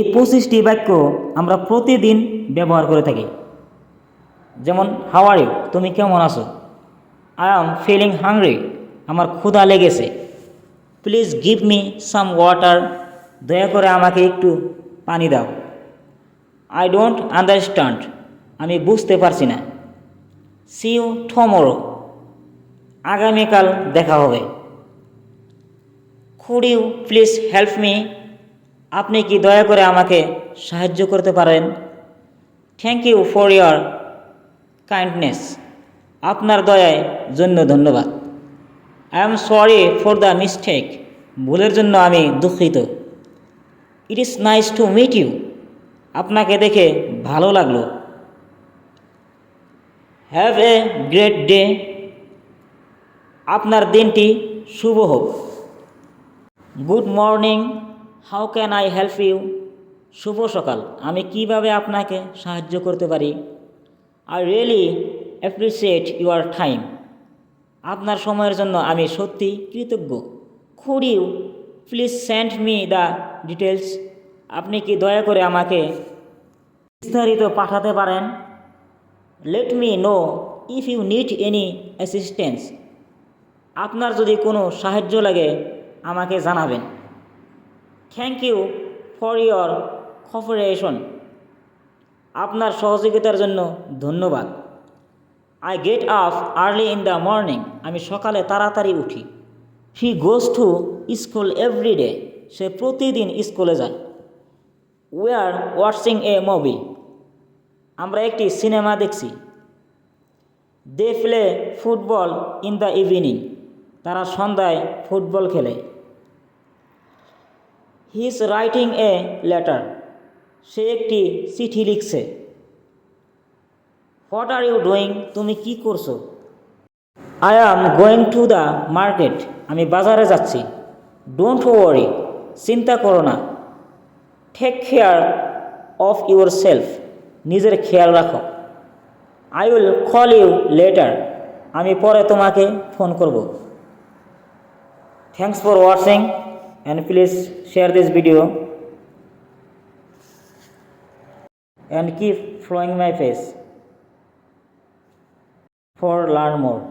এই পঁচিশটি বাক্য আমরা প্রতিদিন ব্যবহার করে থাকি। যেমন হাওয়ার তুমি কেমন আছো? আই এম ফিলিং হাংরি আমার ক্ষুধা লেগেছে। Please give me some water দয়া করে আমাকে একটু পানি দাও। আই ডোন্ট আন্ডারস্ট্যান্ড আমি বুঝতে পারছি না। সি ইউ টমোরো আগামীকাল দেখা হবে। Could you please help me আপনি কি দয়া করে আমাকে সাহায্য করতে পারেন? Thank you for your kindness আপনার দয়ায় জন্য ধন্যবাদ। I am sorry for the mistake ভুলের জন্য আমি দুঃখিত। It is nice to meet you আপনাকে দেখে ভালো লাগল। হ্যাভ এ গ্রেট ডে আপনার দিনটি শুভ হোক। Good morning how can I help you শুভ সকাল। আমি কীভাবে আপনাকে সাহায্য করতে পারি? I really appreciate your time আপনার সময়ের জন্য আমি সত্যি কৃতজ্ঞ। Could you please send me the details আপনি কি দয়া করে আমাকে বিস্তারিত পাঠাতে পারেন? Let me know if you need any assistance আপনার যদি কোনো সাহায্য লাগে, আমাকে জানাবেন। Thank you for your cooperation আপনার সহযোগিতার জন্য ধন্যবাদ। I get up early in the morning আমি সকালে তাড়াতাড়ি উঠি। He goes to school every day সে প্রতিদিন স্কুলে যায়। We are watching a movie আমরা একটি সিনেমা দেখছি। They play football in the evening তারা সন্ধ্যায় ফুটবল খেলে। He is writing a letter সে একটি চিঠি লিখছে। হোয়াট আর ইউ ডুইং তুমি কি করছ? I am going to the market আমি বাজারে যাচ্ছি। ডোন্ট ওয়ারি চিন্তা করো না। Take care of yourself নিজের খেয়াল রাখো। I will call you later আমি পরে তোমাকে ফোন করব। Thanks for watching and please share this video and keep following my face for learn more